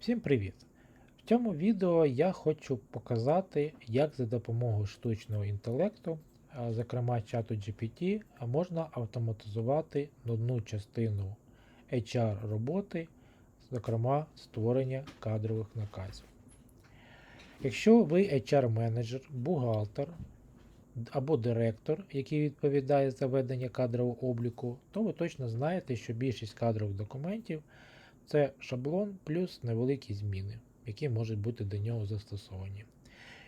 Всім привіт! В цьому відео я хочу показати, як за допомогою штучного інтелекту, зокрема чату GPT, можна автоматизувати нудну частину HR роботи, зокрема створення кадрових наказів. Якщо ви HR-менеджер, бухгалтер або директор, який відповідає за ведення кадрового обліку, то ви точно знаєте, що більшість кадрових документів це шаблон плюс невеликі зміни, які можуть бути до нього застосовані.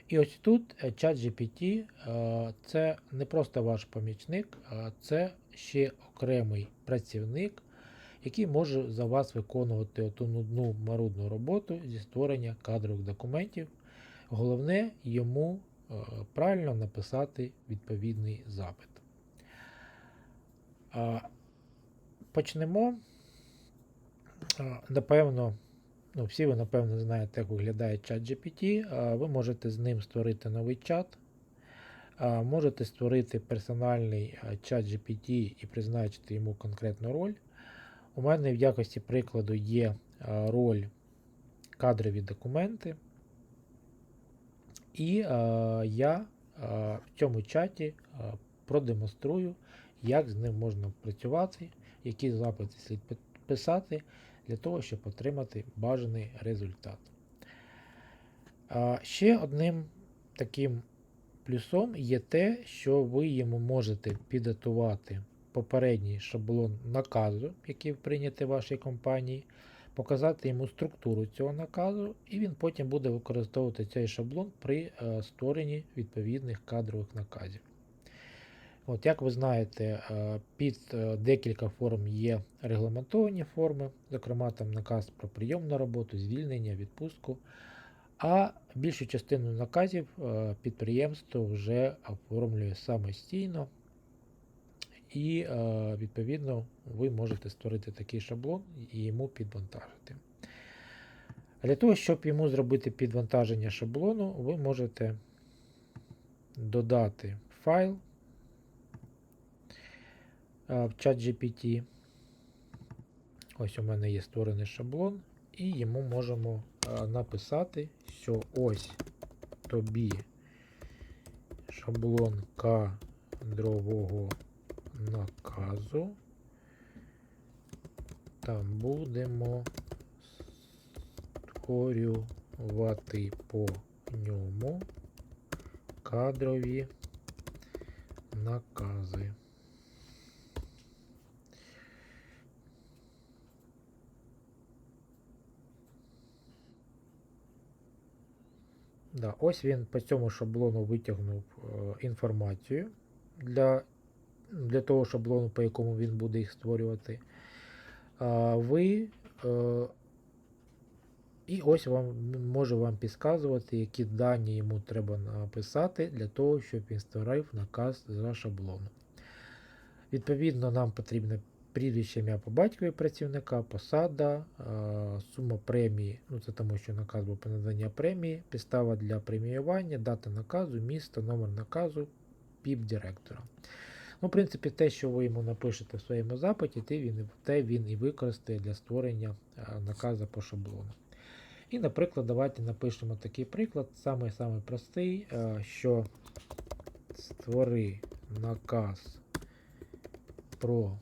І ось тут е, ChatGPT е, це не просто ваш помічник, а це ще окремий працівник, який може за вас виконувати ту нудну марудну роботу зі створення кадрових документів. Головне йому е, правильно написати відповідний запит. Почнемо. Напевно, ну, всі ви напевно знаєте, як виглядає чат GPT. Ви можете з ним створити новий чат. Можете створити персональний чат GPT і призначити йому конкретну роль. У мене в якості прикладу є роль кадрові документи. І я в цьому чаті продемонструю, як з ним можна працювати, які запити слід пи- писати для того, щоб отримати бажаний результат. Ще одним таким плюсом є те, що ви йому можете підготувати попередній шаблон наказу, який прийнятий в вашій компанії, показати йому структуру цього наказу, і він потім буде використовувати цей шаблон при е, створенні відповідних кадрових наказів. От, Як ви знаєте, е, під е, декілька форм є регламентовані форми, зокрема там наказ про прийом на роботу, звільнення, відпустку. А більшу частину наказів е, підприємство вже оформлює самостійно. І, відповідно, ви можете створити такий шаблон і йому підвантажити. Для того, щоб йому зробити підвантаження шаблону, ви можете додати файл в чат GPT. Ось у мене є створений шаблон, і йому можемо написати, що ось тобі шаблон кадрового наказу. Там будемо створювати по ньому кадрові накази. Да, ось він по цьому шаблону витягнув е, інформацію для, для того шаблону, по якому він буде їх створювати. А ви е, і ось вам може вам підказувати, які дані йому треба написати для того, щоб він створив наказ за шаблоном. Відповідно, нам потрібно прізвище ім'я по батькові працівника, посада, е, сума премії, ну це тому, що наказ був про надання премії, підстава для преміювання, дата наказу, місто, номер наказу, піп директора. Ну, в принципі, те, що ви йому напишете в своєму запиті, те він, те він і використає для створення е, наказу по шаблону. І, наприклад, давайте напишемо такий приклад, самий-самий простий, е, що створи наказ про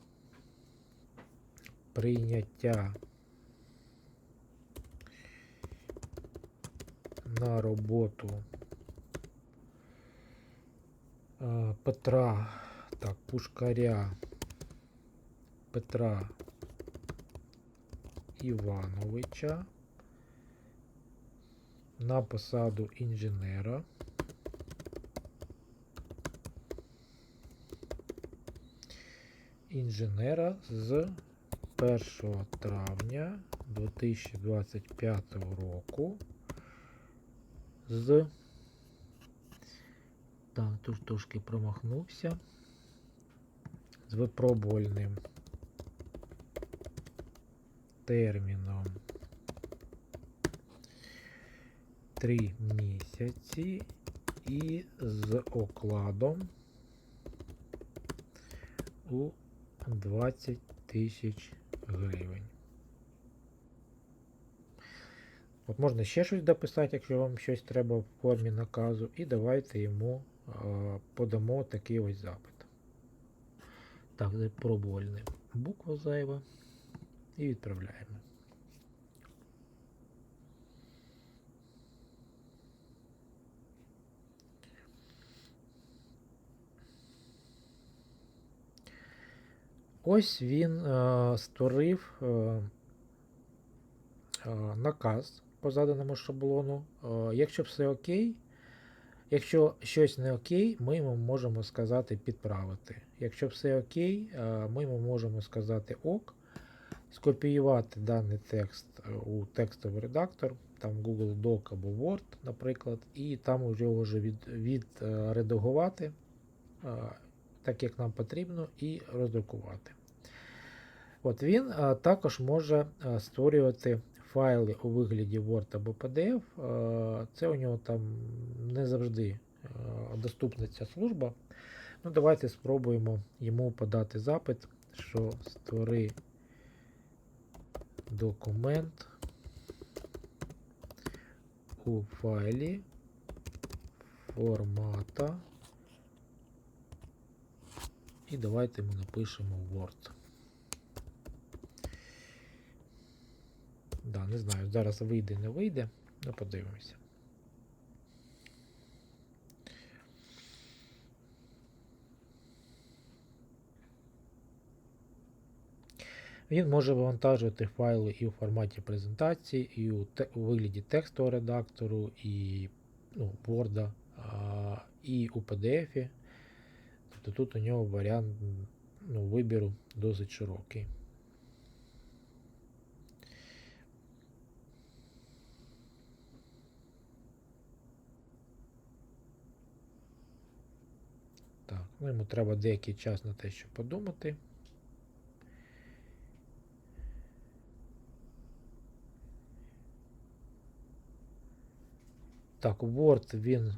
прийняття на роботу е, Петра, так, Пушкаря Петра Івановича на посаду інженера. Інженера з 1 травня 2025 року з так, тут трошки промахнувся. З випробувальним терміном. 3 місяці. І з окладом у 20 тисяч гривень. От можна ще щось дописати, якщо вам щось треба в формі наказу, і давайте йому подамо такий ось запит. Так, пробувальне буква зайва і відправляємо. Ось він е, створив е, е, наказ по заданому шаблону. Е, якщо все окей, якщо щось не окей, ми йому можемо сказати підправити. Якщо все окей, е, ми йому можемо сказати ок, скопіювати даний текст е, у текстовий редактор, там Google Doc або Word, наприклад, і там його вже від, відредагувати. е, так як нам потрібно, і роздрукувати. От Він також може створювати файли у вигляді Word або PDF. Це у нього там не завжди доступна ця служба. Ну, Давайте спробуємо йому подати запит, що створи документ у файлі формата. І давайте ми напишемо Word. Да, не знаю, зараз вийде, не вийде, ну подивимося. Він може вивантажувати файли і у форматі презентації, і у, те, у вигляді текстового редактору, і ну, Word, а, і у PDF. Тобто тут у нього варіант ну, вибіру досить широкий. Так, ну йому треба деякий час на те, щоб подумати. Так, Word він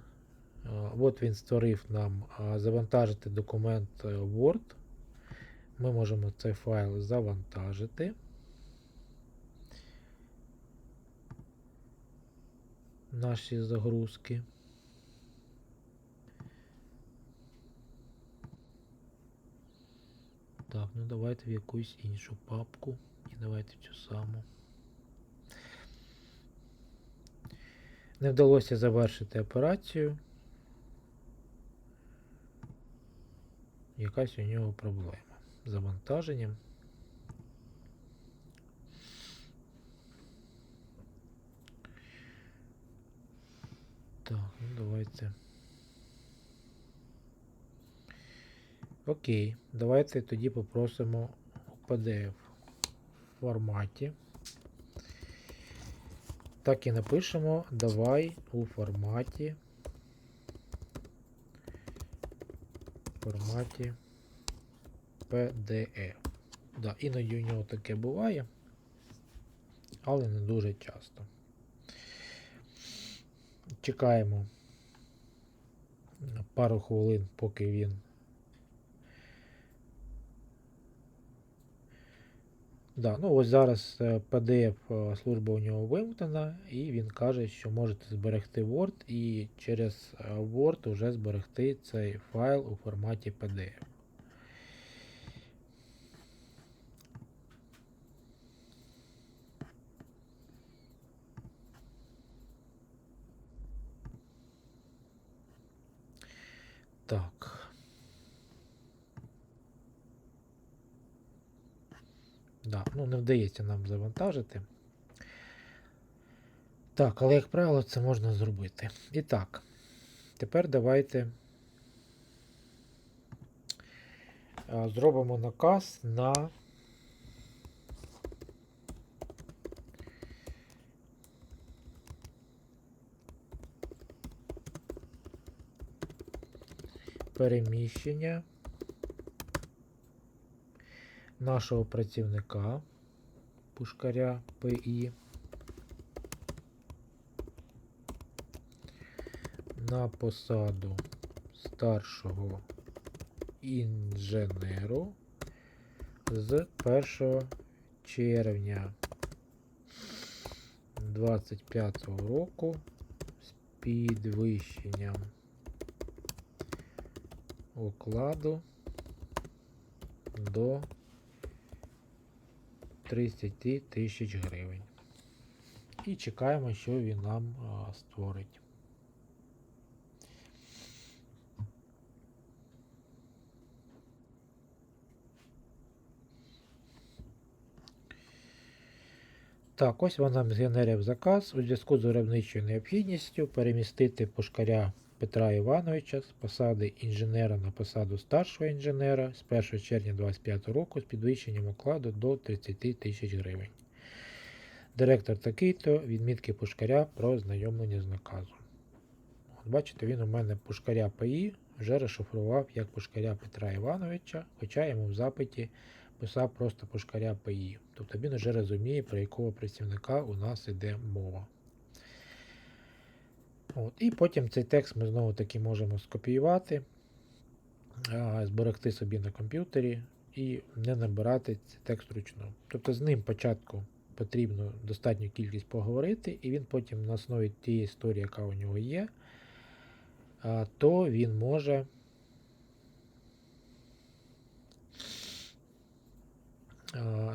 От він створив нам завантажити документ е, Word. Ми можемо цей файл завантажити. Наші загрузки. Так, ну давайте в якусь іншу папку. І давайте цю саму. Не вдалося завершити операцію. Якась у нього проблема з завантаженням. Так, ну давайте. Окей, давайте тоді попросимо у PDF форматі. Так і напишемо давай у форматі форматі PDF. Да, Іноді у нього таке буває, але не дуже часто. Чекаємо пару хвилин, поки він. Да, ну ось зараз PDF е, служба у нього вимкнена, і він каже, що можете зберегти Word і через е, Word вже зберегти цей файл у форматі PDF. Так. Да, ну не вдається нам завантажити. Так, але, як правило, це можна зробити. І так, тепер давайте зробимо наказ на переміщення нашого працівника пушкаря ПІ на посаду старшого інженеру з 1 червня 25 року з підвищенням окладу до 30 тисяч гривень. І чекаємо, що він нам а, створить. Так, ось вона згенерив заказ у зв'язку з виробничою необхідністю перемістити пушкаря Петра Івановича з посади інженера на посаду старшого інженера з 1 червня 2025 року з підвищенням окладу до 30 тисяч гривень. Директор такий-то, відмітки пушкаря про знайомлення з наказом. От бачите, він у мене пушкаря ПАІ вже розшифрував як пушкаря Петра Івановича, хоча йому в запиті писав просто пушкаря ПАІ. Тобто він вже розуміє, про якого працівника у нас йде мова. От, І потім цей текст ми знову таки можемо скопіювати, зберегти собі на комп'ютері і не набирати цей текст вручну. Тобто з ним спочатку потрібно достатню кількість поговорити, і він потім на основі тієї історії, яка у нього є, то він може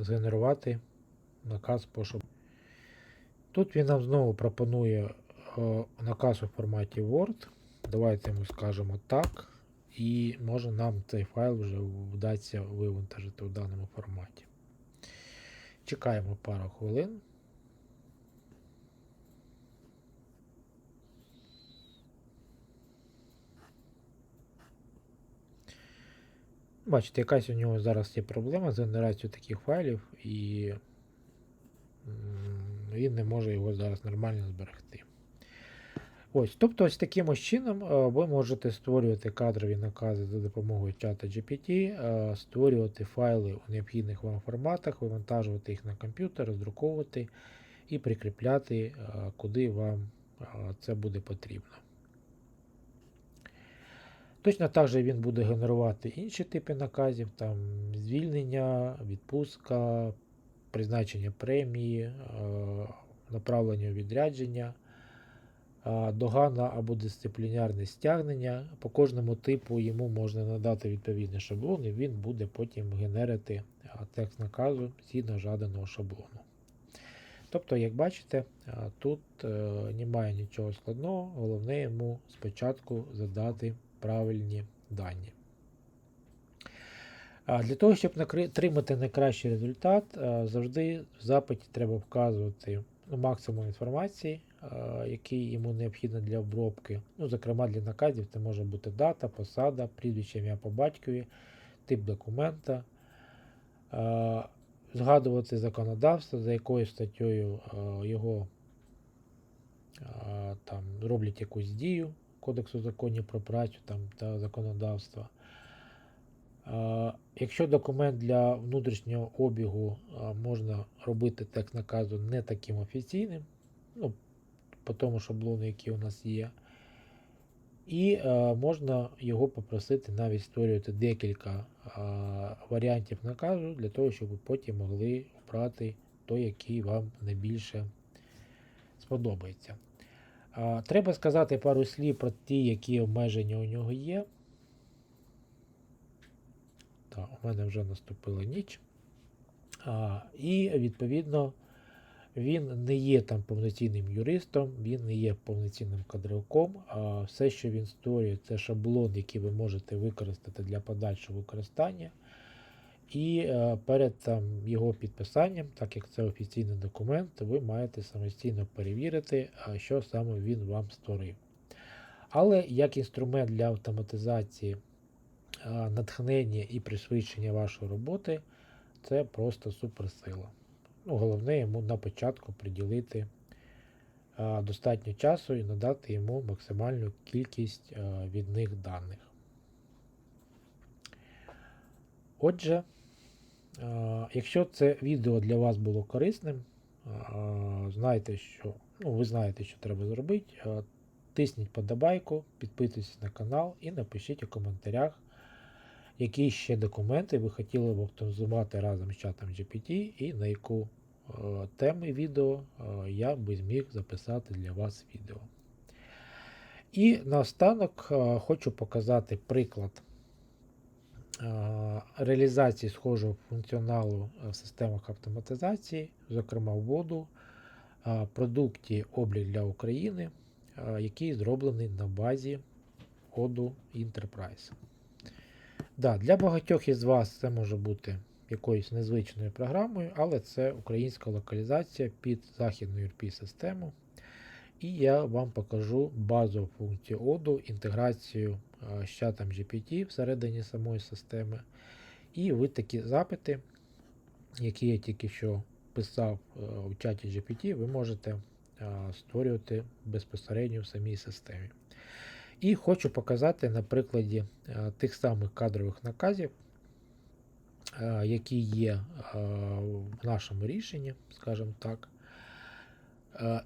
згенерувати наказ по шаблону. Тут він нам знову пропонує наказ у форматі Word. Давайте йому скажемо так. І може нам цей файл вже вдасться вивантажити у даному форматі. Чекаємо пару хвилин. Бачите, якась у нього зараз є проблема з генерацією таких файлів, і він не може його зараз нормально зберегти. Ось, тобто, ось таким ось чином е, ви можете створювати кадрові накази за допомогою чата GPT, е, створювати файли у необхідних вам форматах, вивантажувати їх на комп'ютер, роздруковувати і прикріпляти, е, куди вам це буде потрібно. Точно так же він буде генерувати інші типи наказів, там звільнення, відпустка, призначення премії, направлення відрядження, догана або дисциплінарне стягнення. По кожному типу йому можна надати відповідний шаблон, і він буде потім генерити текст наказу згідно жаданого шаблону. Тобто, як бачите, тут е, немає нічого складного, головне йому спочатку задати правильні дані. Для того, щоб отримати найкращий результат, завжди в запиті треба вказувати ну, максимум інформації, який йому необхідно для обробки. Ну, Зокрема, для наказів це може бути дата, посада, прізвище ім'я по батькові, тип документа, згадувати законодавство, за якою статтєю його там, роблять якусь дію. Кодексу законів про працю там, та законодавства. Якщо документ для внутрішнього обігу можна робити текст наказу не таким офіційним, ну, по тому шаблону, який у нас є, і а, можна його попросити навіть створювати декілька а, варіантів наказу для того, щоб ви потім могли обрати той, який вам найбільше сподобається. А, Треба сказати пару слів про ті, які обмеження у нього є. Так, у мене вже наступила ніч. А, І, відповідно, він не є там повноцінним юристом, він не є повноцінним кадровиком. А все, що він створює, це шаблон, який ви можете використати для подальшого використання. І е, перед там, його підписанням, так як це офіційний документ, ви маєте самостійно перевірити, що саме він вам створив. Але як інструмент для автоматизації е, натхнення і пришвидшення вашої роботи, це просто суперсила. Ну, Головне йому на початку приділити е, достатньо часу і надати йому максимальну кількість е, від них даних. Отже, е, якщо це відео для вас було корисним, е, знаєте, що, ну, ви знаєте, що треба зробити. Е, Тисніть подобайку, підписуйтесь на канал і напишіть у коментарях, які ще документи ви хотіли б автоматизувати разом з чатом GPT і на яку е, теми відео е, я би зміг записати для вас відео. І наостанок е, хочу показати приклад реалізації схожого функціоналу в системах автоматизації, зокрема в воду, продукті облік для України, який зроблений на базі коду Enterprise. Да, для багатьох із вас це може бути якоюсь незвичною програмою, але це українська локалізація під західну ERP-систему. І я вам покажу базову функцію оду, інтеграцію з чатом GPT всередині самої системи. І ви такі запити, які я тільки що писав е, у чаті GPT, ви можете створювати безпосередньо в самій системі. І хочу показати на прикладі е, тих самих кадрових наказів, е, які є е, в нашому рішенні, скажімо так.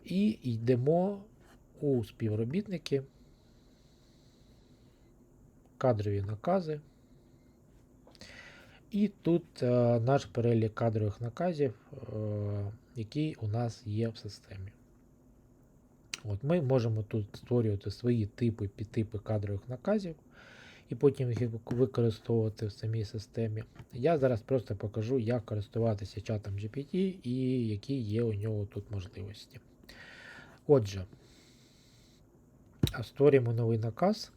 І йдемо у співробітники, кадрові накази. І тут наш перелік кадрових наказів, який у нас є в системі. От Ми можемо тут створювати свої типи, підтипи кадрових наказів, і потім їх використовувати в самій системі. Я зараз просто покажу, як користуватися чатом GPT і які є у нього тут можливості. Отже, створюємо новий наказ.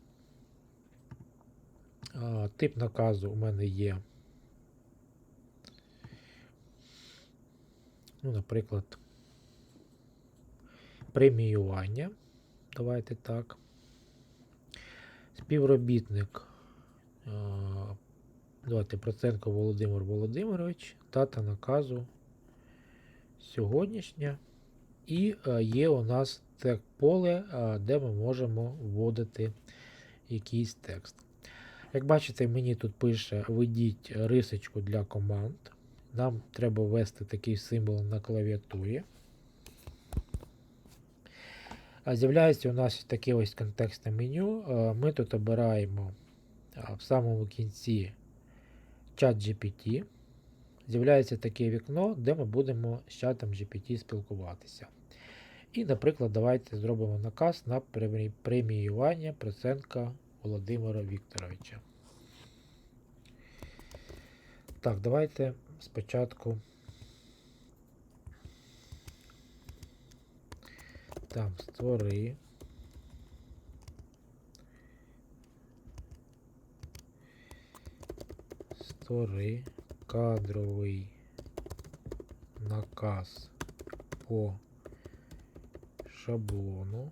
Тип наказу у мене є, ну, наприклад, преміювання. Давайте так. Співробітник. а, Давайте Проценко Володимир Володимирович. Дата наказу сьогоднішня. І е, є у нас тег поле, е, де ми можемо вводити якийсь текст. Як бачите, мені тут пише введіть рисочку для команд. Нам треба ввести такий символ на клавіатурі. З'являється у нас таке ось контекстне меню. Е, Ми тут обираємо в самому кінці чат GPT. З'являється таке вікно, де ми будемо з чатом GPT спілкуватися. І, наприклад, давайте зробимо наказ на преміювання Проценка Володимира Вікторовича. Так, давайте спочатку там створи. Створи кадровий наказ по шаблону.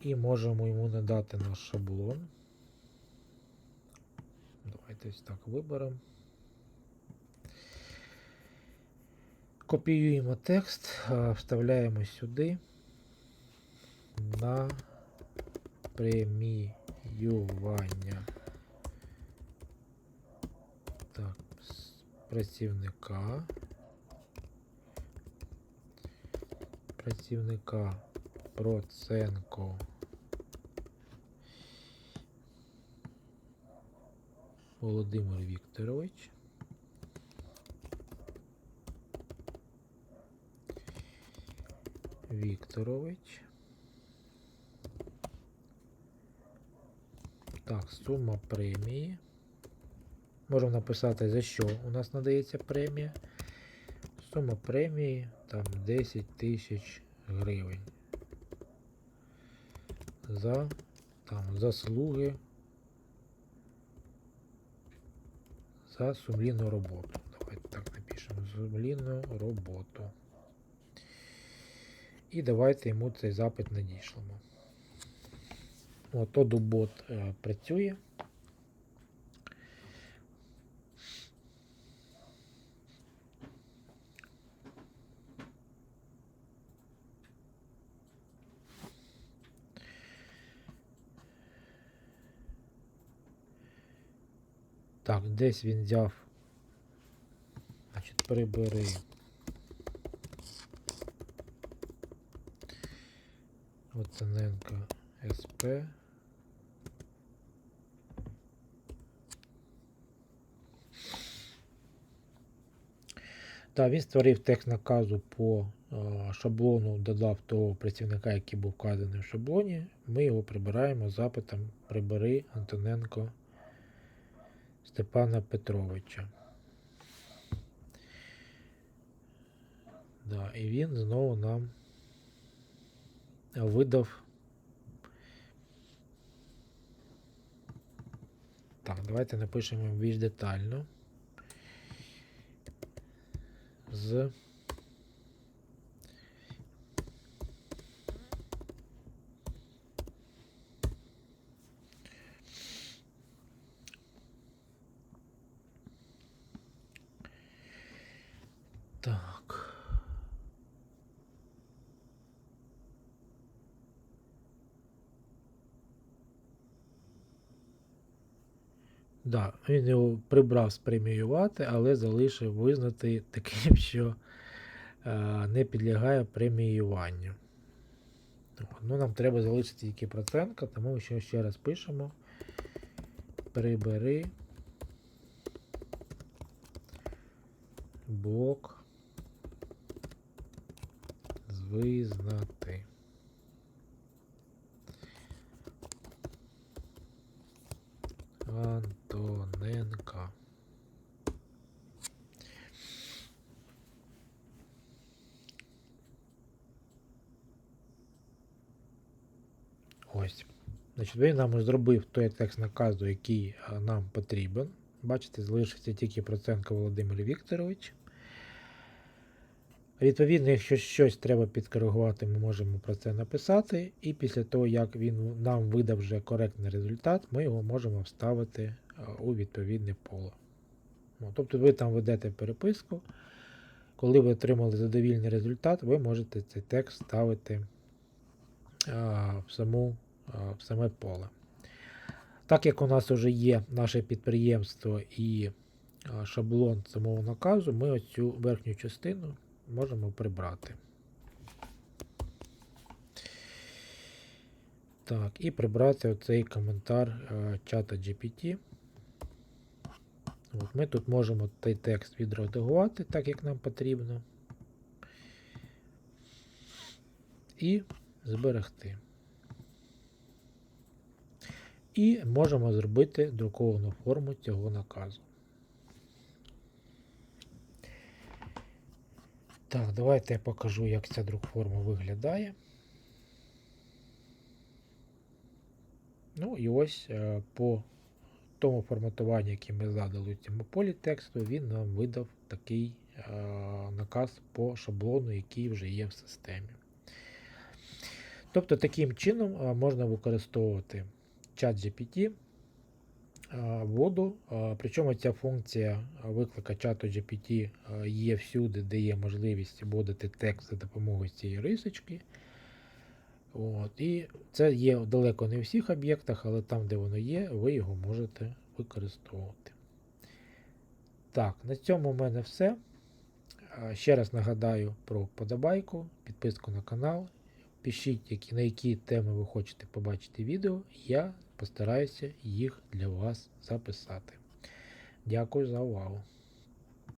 І можемо йому надати наш шаблон. Давайте ось так виберемо. Копіюємо текст, вставляємо сюди на преміювання так, працівника. Працівника Проценко Володимир Вікторович. Вікторович. Так, сума премії. Можемо написати, за що у нас надається премія. Сума премії там 10 тисяч гривень. За там заслуги. За сумлінну роботу. Давайте так напишемо. Сумлінну роботу. І давайте йому цей запит надішлемо. От Odubot е, працює. Так, десь він взяв. Значить, прибери. Оцененко СП. Так, він створив текст наказу по е, шаблону, додав того працівника, який був вказаний в шаблоні. Ми його прибираємо запитом прибери Антоненко Степана Петровича. Да, і він знову нам видав. Так, давайте напишемо більш детально. З Так. Да, він його прибрав спреміювати, але залишив визнати таким, що е, не підлягає преміюванню. Ну, нам треба залишити тільки процентка, тому що ще раз пишемо. Прибери блок з визнати. Антоненка. Ось. Значить, він нам зробив той текст наказу, який нам потрібен. Бачите, залишився тільки процентка Володимир Вікторович. Відповідно, якщо щось треба підкоригувати, ми можемо про це написати. І після того, як він нам видав вже коректний результат, ми його можемо вставити у відповідне поле. Тобто ви там ведете переписку. Коли ви отримали задовільний результат, ви можете цей текст ставити в, саму, в саме поле. Так як у нас вже є наше підприємство і шаблон самого наказу, ми оцю верхню частину можемо прибрати. Так, і прибрати оцей коментар чата GPT. От Ми тут можемо цей текст відредагувати так, як нам потрібно. І зберегти. І можемо зробити друковану форму цього наказу. Так, давайте я покажу, як ця друкформа виглядає. Ну і ось е, по тому форматуванню, яке ми задали у цьому полі тексту, він нам видав такий е, наказ по шаблону, який вже є в системі. Тобто таким чином е, можна використовувати чат GPT е, воду. Причому ця функція виклика чату GPT є всюди, де є можливість вводити текст за допомогою цієї рисочки. От, І це є далеко не в всіх об'єктах, але там, де воно є, ви його можете використовувати. Так, на цьому в мене все. Ще раз нагадаю про вподобайку, підписку на канал. Пишіть, які, на які теми ви хочете побачити відео. Я постараюся їх для вас записати. Дякую за увагу.